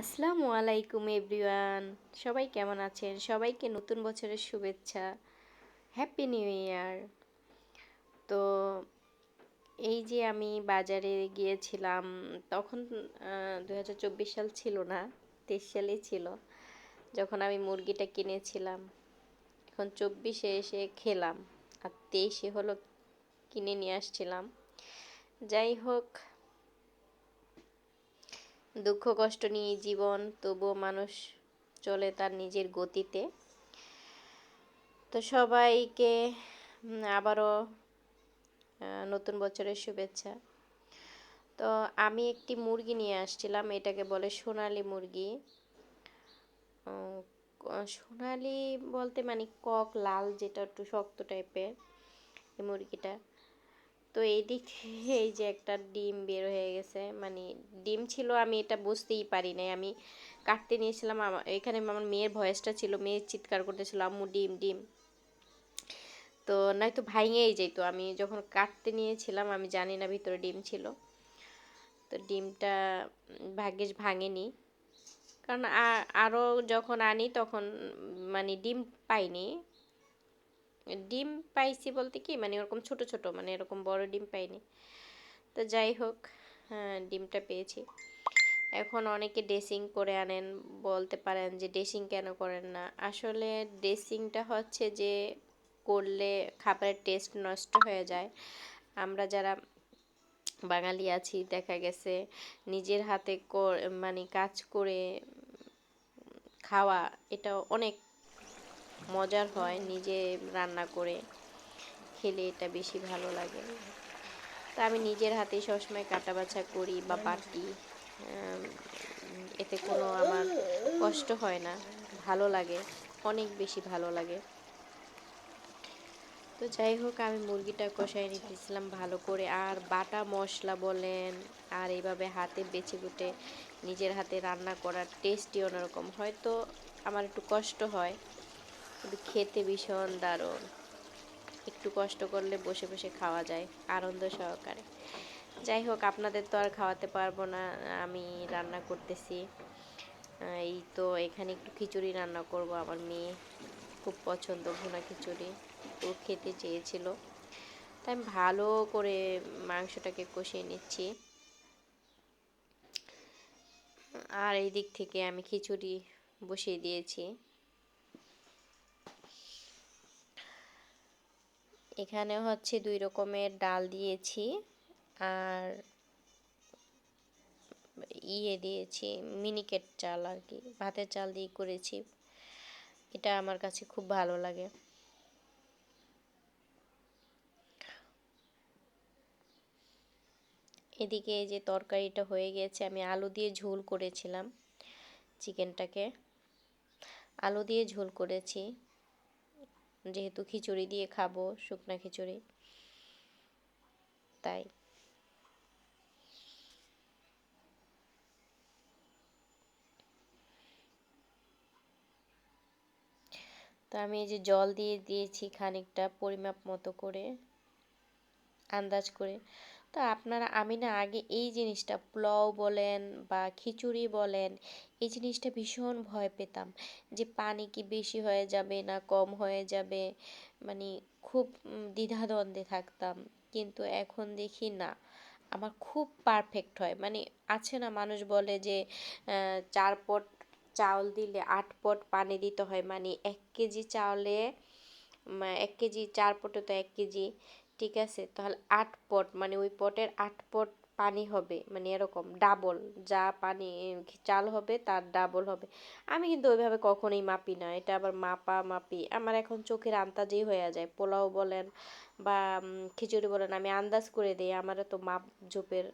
আসসালামু আলাইকুম এভরিওয়ান। সবাই কেমন আছেন? সবাইকে নতুন বছরের শুভেচ্ছা। হ্যাপি নিউ ইয়ার তো এই যে আমি বাজারে গিয়েছিলাম, তখন দু হাজার চব্বিশ সাল ছিল না, তেইশ সালেই ছিল, যখন আমি মুরগিটা কিনেছিলাম। এখন চব্বিশে এসে খেলাম, আর তেইশে হলো কিনে নিয়ে আসছিলাম। যাই হোক দুঃখ, কষ্ট নিয়ে জীবন, তবুও মানুষ চলে তার নিজের গতিতে। তো সবাইকে আবারও নতুন বছরের শুভেচ্ছা। তো আমি একটি মুরগি নিয়ে আসছিলাম, এটাকে বলে সোনালি মুরগি। সোনালি বলতে মানে কক, লাল, যেটা একটু শক্ত টাইপের এই মুরগিটা। তো এই দিক এই যে একটা ডিম বের হয়ে গেছে মানে ডিম ছিল আমি এটা বুঝতেই পারি নাই। আমি কাটতে নিয়েছিলাম আমার এখানে আমার মেয়ের ভয়েসটা ছিল, মেয়ে চিৎকার করতেছিল, আম্মু, ডিম ডিম। তো নয়তো ভাঙেই যেত। আমি যখন কাটতে নিয়েছিলাম, আমি জানি না ভিতরে ডিম ছিল। তো ডিমটা ভাগ্যেস ভাঙেনি। কারণ আরও যখন আনি তখন মানে ডিম পাইনি। ডিম পাইছি বলতে কি মানে ওরকম ছোট ছোট মানে এরকম বড় ডিম পাইনি। তো যাই হোক হ্যাঁ ডিমটা পেয়েছি। এখন অনেকে ড্রেসিং করে আনেন, বলতে পারেন যে ড্রেসিং কেন করেন না। আসলে ড্রেসিংটা হচ্ছে যে করলে খাবারের টেস্ট নষ্ট হয়ে যায়। আমরা যারা বাঙালি আছি, দেখা গেছে নিজের হাতে মানে কাজ করে খাওয়া, এটা অনেক মজার হয় নিজে রান্না করে খেলে এটা বেশি ভালো লাগে। তা আমি নিজের হাতে সবসময় কাটা বাছা করি বা বাটি এতে কোনো আমার কষ্ট হয় না, ভালো লাগে, অনেক বেশি ভালো লাগে। তো যাই হোক, আমি মুরগিটা কষাই নিতেছিলাম ভালো করে। আর বাটা মশলা বলেন, আর এইভাবে হাতে বেছে বুটে নিজের হাতে রান্না করার টেস্টই অন্যরকম। হয়তো আমার একটু কষ্ট হয় কিন্তু খেতে ভীষণ দারুণ। একটু কষ্ট করলে বসে বসে খাওয়া যায় আনন্দ সহকারে। যাই হোক, আপনাদের তো আর খাওয়াতে পারব না, আমি রান্না করতেছি। এই তো এখানে একটু খিচুড়ি রান্না করব, আমার মেয়ে খুব পছন্দ ভুনা খিচুড়ি, ও খেতে চেয়েছিল। তাই আমি ভালো করে মাংসটাকে কষিয়ে নিচ্ছি। আর এই দিক থেকে আমি খিচুড়ি বসিয়ে দিয়েছি। এখানে হচ্ছে দুই রকমের ডাল দিয়েছি আর ইয়ে দিয়েছি মিনিকেট চাল আর কি, ভাতের চাল দিয়ে করেছি। এটা আমার কাছে খুব ভালো লাগে। এদিকে যে তরকারিটা হয়ে গেছে, আমি আলু দিয়ে ঝোল করেছিলাম, চিকেনটাকে। আলু দিয়ে ঝোল করেছি। যেহেতু খিচুড়ি দিয়ে খাব, শুকনা খিচুড়ি। তাই। তো আমি এই যে জল দিয়ে দিয়েছি খানিকটা পরিমাপ মতো করে, আন্দাজ করে। তো আপনারা, আমি না আগে এই জিনিসটা, পোলাও বলেন বা খিচুড়ি বলেন, এই জিনিসটা ভীষণ ভয় পেতাম। যে পানি কি বেশি হয়ে যাবে না কম হয়ে যাবে? মানে খুব দ্বিধাদ্বন্দ্বে থাকতাম। কিন্তু এখন দেখি না। আমার খুব পারফেক্ট হয়। মানে আছে না, মানুষ বলে যে চার পট চাউল দিলে আট পট পানি দিতে হয়। মানে এক কেজি চাউলে এক কেজি, চার পটে তো এক কেজি। ঠিক আছে, তাহলে আট পট মানে ওই পটের আট পট পানি হবে মানে এরকম ডাবল যা পানি চাল হবে তার ডাবল হবে। আমি কিন্তু ওইভাবে কখনোই মাপি না, এটা আবার মাপা মাপি আমার এখন চোখের আন্দাজেই হয়ে যায়, পোলাও বলেন বা খিচুড়ি বলেন, আমি আন্দাজ করে দিই আমার তো মাপ ঝোপের